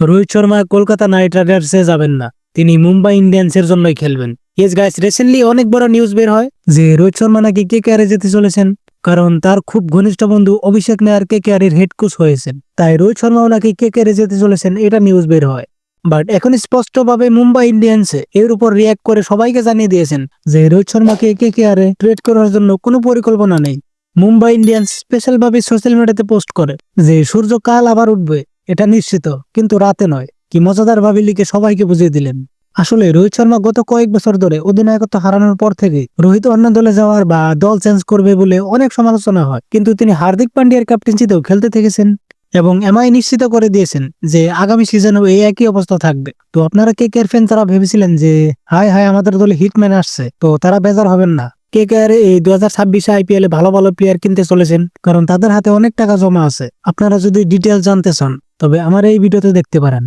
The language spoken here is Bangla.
রোহিত শর্মা কলকাতা নাইট রাইডার্সে যাবেন না। তিনি মুম্বাই ইন্ডিয়ান্সের জন্যই খেলবেন। ইয়েস গাইস রিসেন্টলি অনেক বড় নিউজ বের হয় যে রোহিত শর্মা নাকি কে কেয়ারে যেতে চলেছেন, কারণ তার খুব ঘনিষ্ঠ বন্ধু অভিষেক নায়ার কে কেয়ারের হেড কোচ হয়েছেন। তাই রোহিত শর্মাও নাকি কে কেয়ারে যেতে চলেছেন, এটা নিউজ বের হয়। বাট এখন স্পষ্টভাবে মুম্বাই ইন্ডিয়ান্সে এর উপর রিয়াক্ট করে সবাইকে জানিয়ে দিয়েছেন যে রোহিত শর্মাকে কে কেয়ারে ট্রেড করার জন্য কোনো পরিকল্পনা নেই। মুম্বাই ইন্ডিয়ান্স স্পেশাল ভাবে সোশ্যাল মিডিয়াতে পোস্ট করে যে সূর্য কাল আবার উঠবে। এটা নিশ্চিত, কিন্তু রাতে নয়। কি মজাদার ভাবে লিখে সবাইকে বুঝিয়ে দিলেন। আসলে রোহিত শর্মা গত কয়েক বছর ধরে অধিনায়কত্ব হারানোর পর থেকে রোহিত অন্য দলে যাওয়ার বা দল চেঞ্জ করবে বলে অনেক সমালোচনা হয়। কিন্তু তিনি হার্দিক পান্ডিয়ার ক্যাপ্টেন্সিতেও খেলতে থেকেছেন এবং এমআই নিশ্চিত করে দিয়েছেন যে আগামী সিজনেও এই একই অবস্থা থাকবে। তো আপনারা কে কেয়ার ফ্যান তারা ভেবেছিলেন যে হাই হাই আমাদের দলে হিটম্যান আসছে। তো তারা বেজার হবেন না। কে কেয়ার এই দু হাজার ছাব্বিশে আইপিএল এ ভালো ভালো প্লেয়ার কিনতে চলেছেন? কারণ তাদের হাতে অনেক টাকা জমা আছে। আপনারা যদি ডিটেল জানতে চান, তবে আমার এই ভিডিওতে দেখতে পারেন।